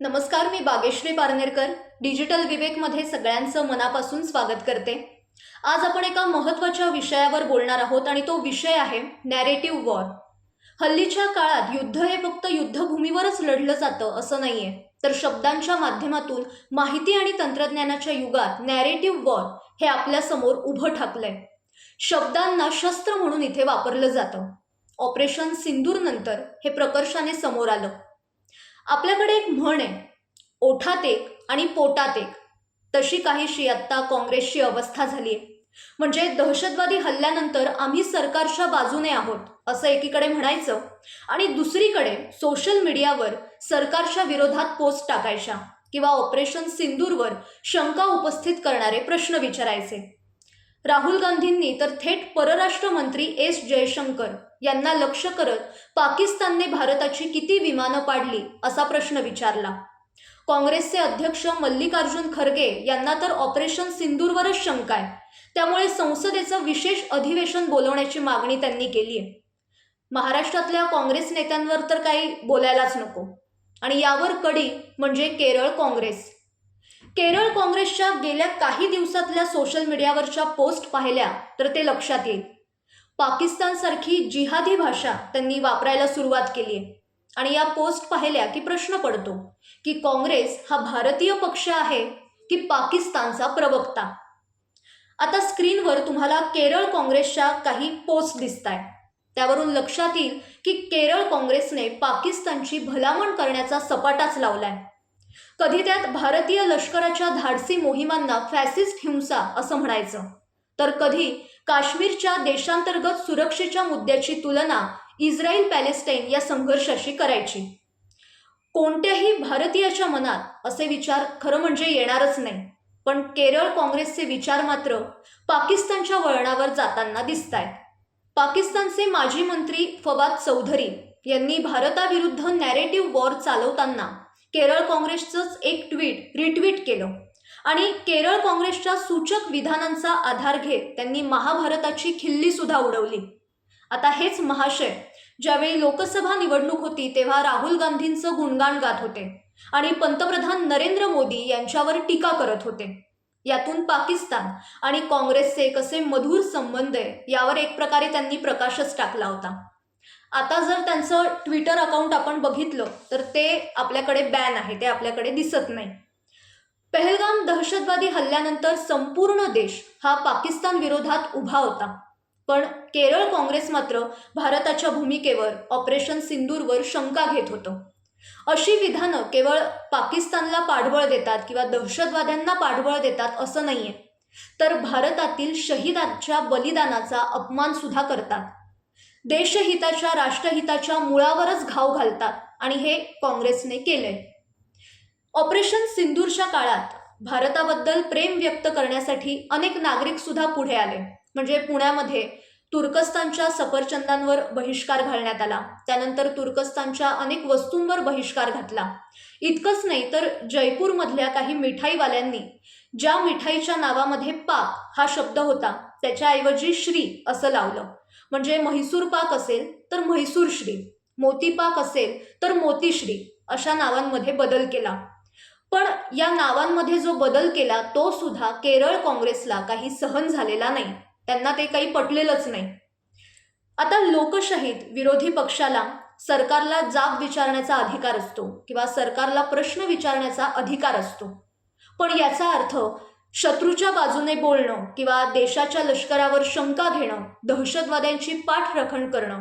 नमस्कार मी बागेश्री पारनेरकर डिजिटल विवेकमध्ये सगळ्यांचं मनापासून स्वागत करते. आज आपण एका महत्त्वाच्या विषयावर बोलणार आहोत आणि तो विषय आहे नॅरेटिव्ह वॉर हल्लीच्या काळात युद्ध हे फक्त युद्धभूमीवरच लढलं जातं असं नाहीये. तर शब्दांच्या माध्यमातून माहिती आणि तंत्रज्ञानाच्या युगात नॅरेटिव्ह वॉर हे आपल्यासमोर उभं ठाकलंय. शब्दांना शस्त्र म्हणून इथे वापरलं जातं. ऑपरेशन सिंदूर नंतर हे प्रकर्षाने समोर आलं. आपल्याकडे एक म्हण आहे. ओठात एक आणि पोटात एक. तशी काहीशी आत्ता काँग्रेसची अवस्था झाली आहे. म्हणजे दहशतवादी हल्ल्यानंतर आम्ही सरकारच्या बाजूने आहोत असं एकीकडे म्हणायचं आणि दुसरीकडे सोशल मीडियावर सरकारच्या विरोधात पोस्ट टाकायच्या किंवा ऑपरेशन सिंदूरवर शंका उपस्थित करणारे प्रश्न विचारायचे. राहुल गांधींनी तर थेट परराष्ट्र मंत्री एस जयशंकर यांना लक्ष करत पाकिस्तानने भारताची किती विमानं पाडली असा प्रश्न विचारला. काँग्रेसचे अध्यक्ष मल्लिकार्जुन खरगे यांना तर ऑपरेशन सिंदूरवरच शंका आहे. त्यामुळे संसदेचं विशेष अधिवेशन बोलवण्याची मागणी त्यांनी केली आहे. महाराष्ट्रातल्या काँग्रेस नेत्यांवर तर काही बोलायलाच नको. आणि यावर कडी म्हणजे केरळ काँग्रेस. केरळ काँग्रेसच्या गेल्या काही दिवसातल्या सोशल मीडियावरच्या पोस्ट पाहिल्या तर ते लक्षात येईल. पाकिस्तानसारखी जिहादी भाषा त्यांनी वापरायला सुरुवात केली आहे. आणि या पोस्ट पाहिल्या की प्रश्न पडतो की काँग्रेस हा भारतीय पक्ष आहे की पाकिस्तानचा प्रवक्ता? आता स्क्रीनवर तुम्हाला केरळ काँग्रेसच्या काही पोस्ट दिसत आहेत त्यावरून लक्षात येईल की केरळ काँग्रेसने पाकिस्तानची भलामण करण्याचा सपाटाच लावलाय. कधी त्यात भारतीय लष्कराच्या धाडसी मोहिमांना फॅसिस्ट हिंसा असं म्हणायचं? तर कधी काश्मीरच्या देशांतर्गत सुरक्षेच्या मुद्द्याची तुलना इस्रायल पॅलेस्टाईन या संघर्षाशी करायची? कोणत्याही भारतीयाच्या मनात असे विचार खरं म्हणजे येणारच नाही. पण केरळ काँग्रेसचे विचार मात्र पाकिस्तानच्या वळणावर जाताना दिसत आहेत पाकिस्तानचे माजी मंत्री फवाद चौधरी यांनी भारताविरुद्ध नॅरेटिव्ह वॉर चालवताना केरळ काँग्रेसचंच एक ट्विट रिट्विट केलं. आणि केरळ काँग्रेसच्या सूचक विधानांचा आधार घेत त्यांनी महाभारताची खिल्ली सुद्धा उडवली. आता हेच महाशय. ज्यावेळी लोकसभा निवडणूक होती तेव्हा राहुल गांधींचं गुणगान गात होते. आणि पंतप्रधान नरेंद्र मोदी यांच्यावर टीका करत होते. यातून पाकिस्तान आणि काँग्रेसचे कसे मधुर संबंध आहे यावर एक प्रकारे त्यांनी प्रकाशच टाकला होता. आता जर त्यांचं ट्विटर अकाउंट आपण बघितलं तर ते आपल्याकडे बॅन आहे ते आपल्याकडे दिसत नाही. पहलगाम दहशतवादी हल्ल्यानंतर संपूर्ण देश हा पाकिस्तान विरोधात उभा होता. पण केरळ काँग्रेस मात्र भारताच्या भूमिकेवर ऑपरेशन सिंदूरवर शंका घेत होतं. अशी विधानं केवळ पाकिस्तानला पाठबळ देतात किंवा दहशतवाद्यांना पाठबळ देतात असं नाहीये तर भारतातील शहीदांच्या बलिदानाचा अपमान सुद्धा करतात. देशहिताच्या राष्ट्रहिताच्या मुळावरच घाव घालतात आणि हे काँग्रेसने केलंय. ऑपरेशन सिंदूरच्या काळात भारताबद्दल प्रेम व्यक्त करण्यासाठी अनेक नागरिक सुद्धा पुढे आले. म्हणजे पुण्यामध्ये तुर्कस्तानच्या सफरचंदांवर बहिष्कार घालण्यात आला. त्यानंतर तुर्कस्तानच्या अनेक वस्तूंवर बहिष्कार घातला. इतकंच नाही तर जयपूरमधल्या काही मिठाईवाल्यांनी ज्या मिठाईच्या नावामध्ये पाक हा शब्द होता त्याच्याऐवजी श्री असं लावलं. म्हणजे म्हैसूर पाक असेल तर म्हैसूर श्री मोती पाक असेल तर मोतीश्री अशा नावांमध्ये बदल केला. पण या नावांमध्ये जो बदल केला तो सुद्धा केरळ काँग्रेसला काही सहन झालेला नाही. त्यांना ते काही पटलेलंच नाही. आता लोकशाहीत विरोधी पक्षाला सरकारला जाब विचारण्याचा अधिकार असतो किंवा सरकारला प्रश्न विचारण्याचा अधिकार असतो. पण याचा अर्थ शत्रूच्या बाजूने बोलणं किंवा देशाच्या लष्करावर शंका घेणं दहशतवाद्यांची पाठराखण करणं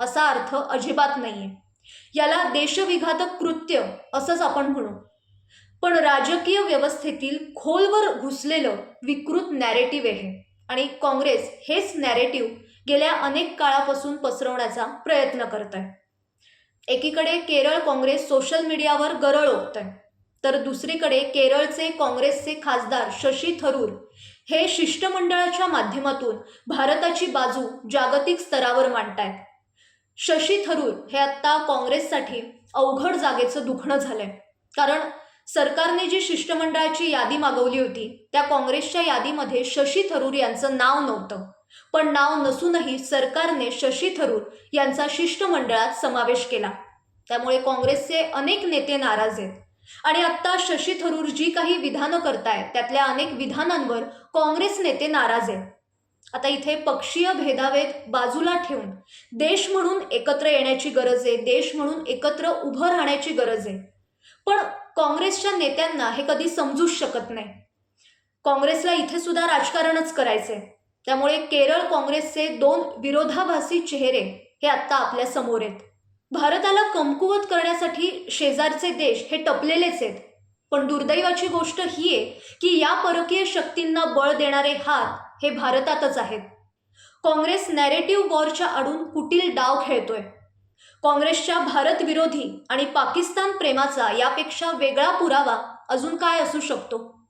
असा अर्थ अजिबात नाहीये. याला देशविघातक कृत्य असंच आपण म्हणू. पण राजकीय व्यवस्थेतील खोलवर घुसलेलं विकृत नॅरेटिव्ह आहे आणि काँग्रेस हेच नॅरेटिव्ह गेल्या अनेक काळापासून पसरवण्याचा प्रयत्न करत आहे एकीकडे केरळ काँग्रेस सोशल मीडियावर गरळ ओकत आहे तर दुसरीकडे केरळचे काँग्रेसचे खासदार शशी थरूर हे शिष्टमंडळाच्या माध्यमातून भारताची बाजू जागतिक स्तरावर मांडतायत. शशी थरूर हे आत्ता काँग्रेससाठी अवघड जागेचं दुखणं झालंय. कारण सरकारने जी शिष्टमंडळाची यादी मागवली होती त्या काँग्रेसच्या यादीमध्ये शशी थरूर यांचं नाव नव्हतं. पण नाव नसूनही सरकारने शशी थरूर यांचा शिष्टमंडळात समावेश केला. त्यामुळे काँग्रेसचे अनेक नेते नाराज आहेत. आणि आत्ता शशी थरूर जी काही विधानं करतायत त्यातल्या अनेक विधानांवर काँग्रेस नेते नाराज आहेत. आता इथे पक्षीय भेदाभेद बाजूला ठेवून देश म्हणून एकत्र येण्याची गरज आहे देश म्हणून एकत्र उभं राहण्याची गरज आहे. पण काँग्रेसच्या नेत्यांना हे कधी समजूच शकत नाही. काँग्रेसला इथे सुद्धा राजकारणच करायचंय. त्यामुळे केरळ काँग्रेसचे दोन विरोधाभासी चेहरे हे आत्ता आपल्यासमोर आहेत. भारताला कमकुवत करण्यासाठी शेजारचे देश हे टपलेलेच आहेत. पण दुर्दैवाची गोष्ट ही आहे की या परकीय शक्तींना बळ देणारे हात हे भारतातच आहेत. काँग्रेस नॅरेटिव्ह वॉरच्या आडून कुटील डाव खेळतोय. काँग्रेसच्या भारत विरोधी आणि पाकिस्तान प्रेमाचा यापेक्षा वेगळा पुरावा अजून काय असू शकतो?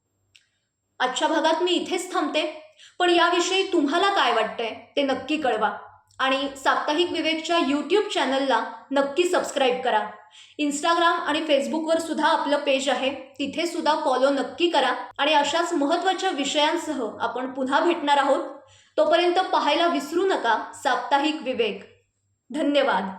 आजच्या भागात मी इथेच थांबते. पण याविषयी तुम्हाला काय वाटतंय ते नक्की कळवा. आणि साप्ताहिक विवेकच्या यूट्यूब चॅनलला नक्की सबस्क्राईब करा. इंस्टाग्राम आणि फेसबुकवर सुद्धा आपलं पेज आहे. तिथे सुद्धा फॉलो नक्की करा. आणि अशाच महत्त्वाच्या विषयांसह आपण पुन्हा भेटणार आहोत. तोपर्यंत पाहायला विसरू नका साप्ताहिक विवेक. धन्यवाद.